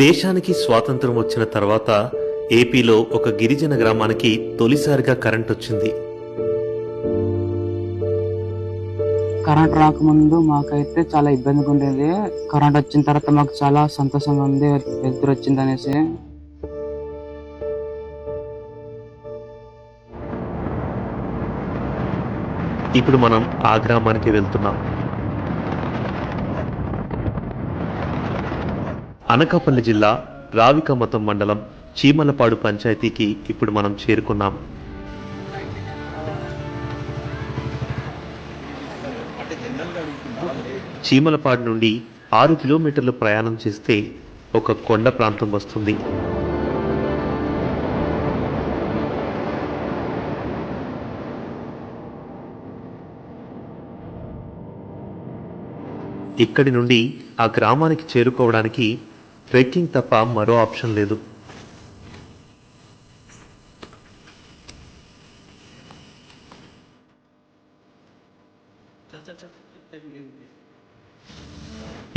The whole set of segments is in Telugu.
దేశానికి స్వాతంత్రం వచ్చిన తర్వాత ఏపీలో ఒక గిరిజన గ్రామానికి తొలిసారిగా కరెంట్ వచ్చింది. కరెంట్ రాకముందు మాకైతే చాలా ఇబ్బందిగా ఉండేది. కరెంట్ వచ్చిన తర్వాత మాకు చాలా సంతోషంగా ఉంది వెలుతురు వచ్చింది అనేసి. ఇప్పుడు మనం ఆ గ్రామానికి వెళ్తున్నాం. అనకాపల్లి జిల్లా రావికమతం మండలం చీమలపాడు పంచాయతీకి ఇప్పుడు మనం చేరుకున్నాం. చీమలపాడు నుండి ఆరు కిలోమీటర్లు ప్రయాణం చేస్తే ఒక కొండ ప్రాంతం వస్తుంది. ఇక్కడి నుండి ఆ గ్రామానికి చేరుకోవడానికి ట్రెక్కింగ్ తప్ప మరో ఆప్షన్ లేదు.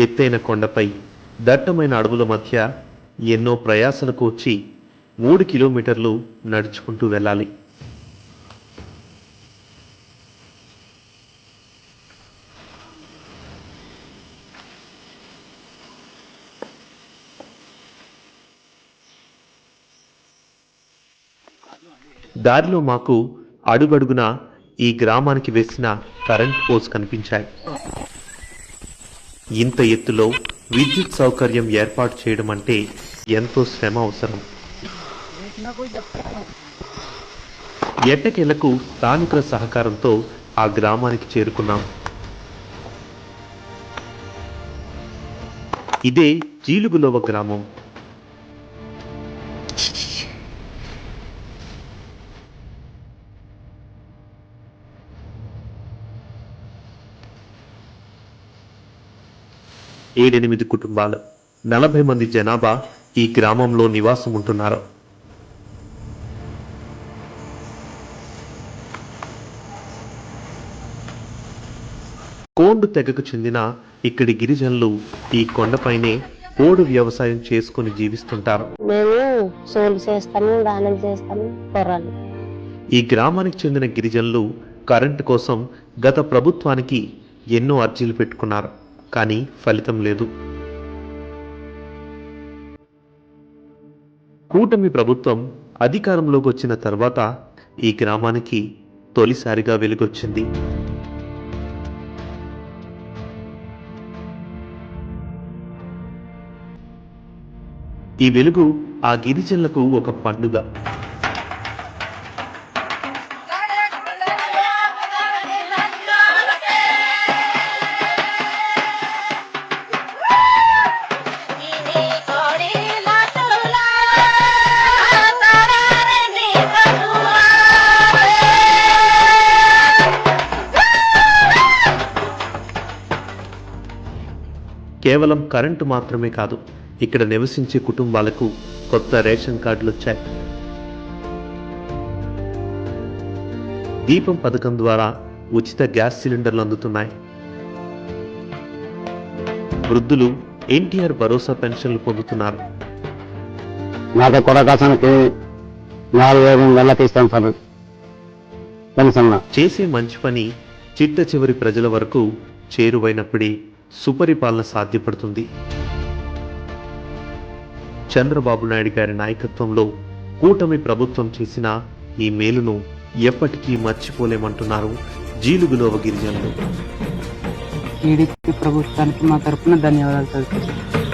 ఎత్తైన కొండపై దట్టమైన అడవుల మధ్య ఎన్నో ప్రయాసలకు వచ్చి మూడు కిలోమీటర్లు నడుచుకుంటూ వెళ్ళాలి. దారిలో మాకు అడుగడుగున ఈ గ్రామానికి వేసిన కరెంట్ పోల్స్ కనిపించాయి. ఇంత ఎత్తులో విద్యుత్ సౌకర్యం ఏర్పాటు చేయడం అంటే ఎంతో శ్రమ అవసరం. ఎట్టకేలకు స్థానికుల సహకారంతో ఆ గ్రామానికి చేరుకున్నాం. ఇదే జీలుగులోవ గ్రామం. ఏడెనిమిది కుటుంబాలు. నలభై మంది జనాభా ఈ గ్రామంలో నివాసం ఉంటున్నారు. కోండు తెగకు చెందిన ఇక్కడి గిరిజనులు ఈ కొండపైనే పోడు వ్యవసాయం చేసుకుని జీవిస్తుంటారు. మేము సోలు చేస్తాము దానం చేస్తాము పొర్రాలు ఈ గ్రామానికి చెందిన గిరిజనులు కరెంటు కోసం గత ప్రభుత్వానికి ఎన్నో అర్జీలు పెట్టుకున్నారు. కానీ ఫలితం లేదు. కూటమి ప్రభుత్వం అధికారంలోకి వచ్చిన తర్వాత ఈ గ్రామానికి తొలిసారిగా వెలుగొచ్చింది. ఈ వెలుగు ఆ గిరిజనులకు ఒక పండుగ. కేవలం కరెంటు మాత్రమే కాదు ఇక్కడ నివసించే కుటుంబాలకు కొత్త రేషన్ కార్డులు వచ్చాయి దీపం పథకం ద్వారా ఉచిత గ్యాస్ సిలిండర్లు అందుతున్నాయి. వృద్ధులు ఎన్టీఆర్ భరోసా పెన్షన్లు పొందుతున్నారు. నాకు కొరకాసానికి నాలుగు వేలు నెల తీస్తాం సార్. పెన్షన్ చేసే మంచి పని చిట్ట చివరి ప్రజల వరకు చేరువైనప్పుడే సుపరిపాలన సాధ్యపడుతుంది. చంద్రబాబు నాయుడు గారి నాయకత్వంలో కూటమి ప్రభుత్వం చేసిన ఈ మేలును ఎప్పటికీ మర్చిపోలేమంటున్నారు జీలుగులోవ గిరిజనులు. టీడీపీ ప్రభుత్వానికి మా తరఫున ధన్యవాదాలు తెలుపుతున్నాం.